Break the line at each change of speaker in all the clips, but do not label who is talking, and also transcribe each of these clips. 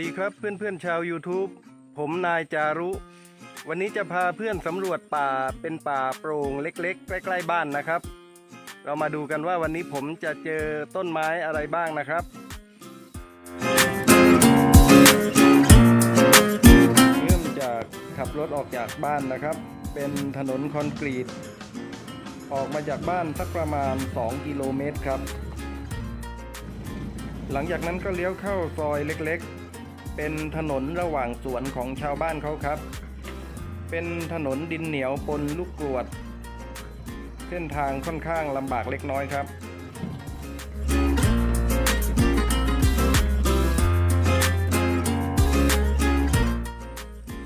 ดีครับเพื่อนๆชาว YouTube ผมนายจารุ วันนี้จะพาเพื่อนสำรวจป่าเป็นป่าโปร่งเล็ก ๆ ใกล้ ๆ บ้านนะครับ เรามาดูกันว่าวันนี้ผมจะเจอต้นไม้อะไรบ้างนะครับเริ่มจากขับรถออกจากบ้านนะครับ เป็นถนนคอนกรีต ออกมาจากบ้านสักประมาณ 2 กิโลเมตรครับหลังจากนั้นก็เลี้ยวเข้าซอยเล็กๆ เป็นถนนระหว่างสวนของชาวบ้านเขาครับ เป็นถนนดินเหนียวปนลูกกรวด เส้นทางค่อนข้างลำบากเล็กน้อยครับ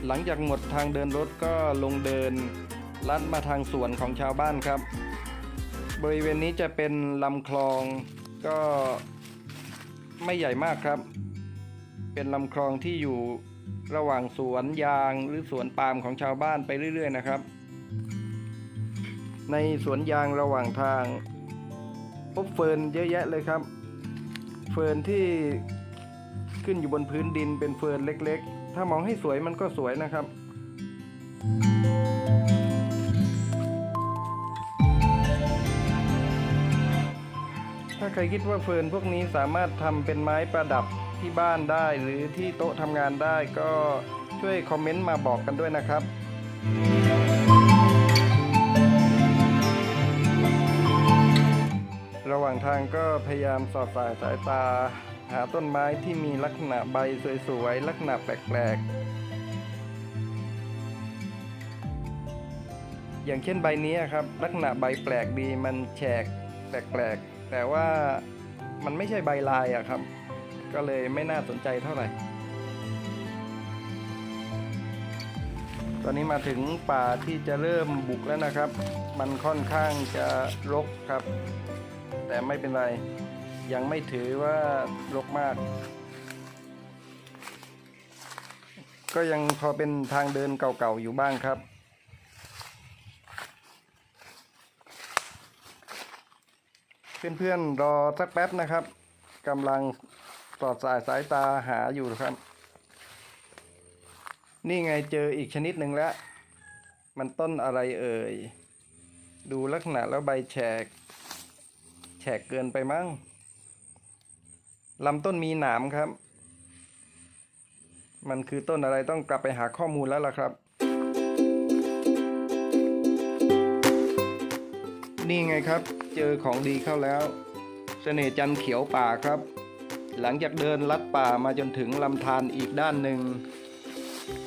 หลังจากหมดทางเดินรถก็ลงเดินลัดมาทางสวนของชาวบ้านครับ บริเวณนี้จะเป็นลำคลองก็ไม่ใหญ่มากครับ เป็นลำคลองที่อยู่ระหว่างสวนยางหรือสวนปาล์มของชาวบ้านไปเรื่อย ๆ นะครับ ในสวนยางระหว่างทาง พบเฟิร์นเยอะแยะเลยครับ เฟิร์นที่ขึ้นอยู่บนพื้นดินเป็นเฟิร์นเล็ก ๆ ถ้ามองให้สวยมันก็สวยนะครับถ้าใครคิดว่าเฟิร์นพวกนี้สามารถทำเป็นไม้ประดับ ที่บ้านได้ หรือที่โต๊ะทำงานได้ก็ช่วยคอมเมนต์มาบอกกันด้วยนะครับ ระหว่างทางก็พยายามสอดสายสายตา หาต้นไม้ที่มีลักษณะใบสวยๆ ลักษณะแปลกๆ อย่างเช่นใบนี้ครับ ลักษณะใบแปลกดีมันแฉกแปลกๆ แต่ว่ามันไม่ใช่ใบลายอะครับ ก็เลยไม่น่าสนใจเท่าไหร่ ตอนนี้มาถึงป่าที่จะเริ่มบุกแล้วนะครับ มันค่อนข้างจะรกครับ แต่ไม่เป็นไร ยังไม่ถือว่ารกมาก ก็ยังพอเป็นทางเดินเก่าๆอยู่บ้างครับเพื่อนๆรอสักแป๊บนะครับกำลัง อดสายสายตาหาอยู่ครับ นี่ไงเจออีกชนิดหนึ่งแล้ว มันต้นอะไรเอ่ย ดูลักษณะแล้วใบแฉก แฉกเกินไปมั้งลำต้นมีหนามครับ มันคือต้นอะไรต้องกลับไปหาข้อมูลแล้วล่ะครับ นี่ไงครับ เจอของดีเข้าแล้ว เสน่ห์จันเขียวป่าครับ หลังจากเดินลัดป่ามาจนถึงลำธารอีกด้านหนึ่ง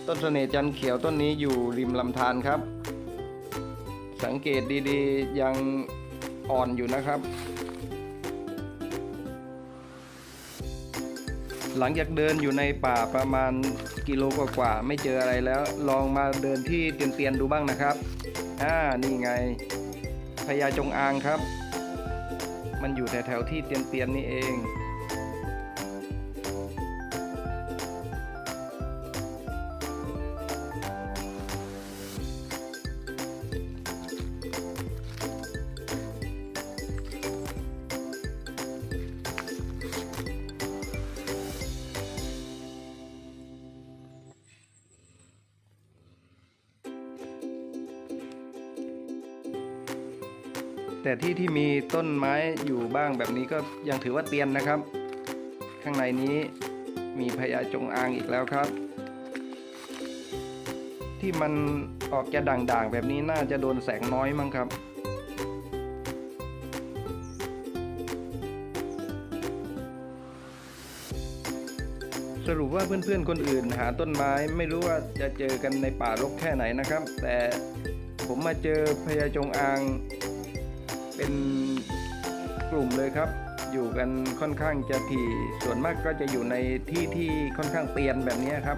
ต้นเสน่ห์จันเขียวต้นนี้อยู่ริมลำธารครับ สังเกตดีๆยังอ่อนอยู่นะครับ หลังจากเดินอยู่ในป่าประมาณกิโลกว่าๆไม่เจออะไรแล้ว ลองมาเดินที่เตียนๆดูบ้างนะครับอ่านี่ไงพญาจงอางครับ มันอยู่แถวๆที่เตียนๆนี่เอง แต่ที่ที่มีต้นไม้อยู่บ้างแบบนี้ก็ยังถือว่าเตียนนะครับ ข้างในนี้มีพญาจงอางอีกแล้วครับ ที่มันออกจะด่างๆ แบบนี้น่าจะโดนแสงน้อยมั้งครับสรุปว่าเพื่อนๆ คนอื่นหาต้นไม้ไม่รู้ว่าจะเจอกันในป่ารกแค่ไหนนะครับ แต่ผมมาเจอพญาจงอาง เป็นกลุ่มเลยครับ อยู่กันค่อนข้างจะถี่ส่วนมากก็จะอยู่ในที่ที่ค่อนข้างเตียนแบบนี้ครับ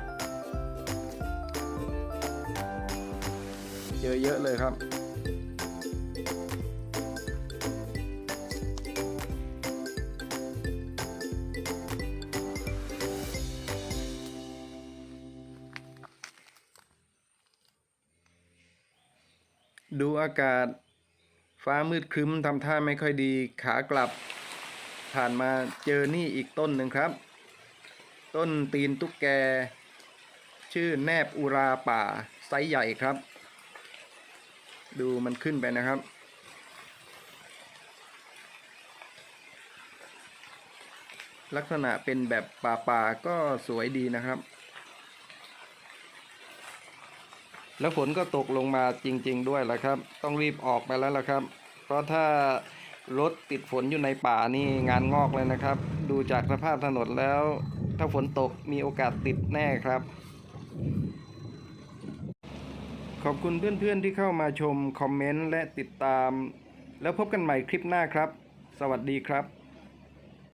เจอเยอะเลยครับดูอากาศ ฟ้ามืดครึ้มทำท่าไม่ค่อยดีขากลับ ผ่านมาเจอนี่อีกต้นหนึ่งครับ ต้นตีนตุ๊กแก ชื่อแนบอุราป่าไซส์ใหญ่ครับ ดูมันขึ้นไปนะครับ ลักษณะเป็นแบบป่าป่าๆก็สวยดีนะครับ แล้วฝนก็ตกลงมาจริง ๆ ด้วยแหละครับ ต้องรีบออกไปแล้วล่ะครับ เพราะถ้ารถติดฝนอยู่ในป่านี่งานงอกเลยนะครับ ดูจากสภาพถนนแล้ว ถ้าฝนตกมีโอกาสติดแน่ครับ ขอบคุณเพื่อนๆที่เข้ามาชม คอมเมนต์ และติดตาม แล้วพบกันใหม่คลิปหน้าครับ สวัสดีครับ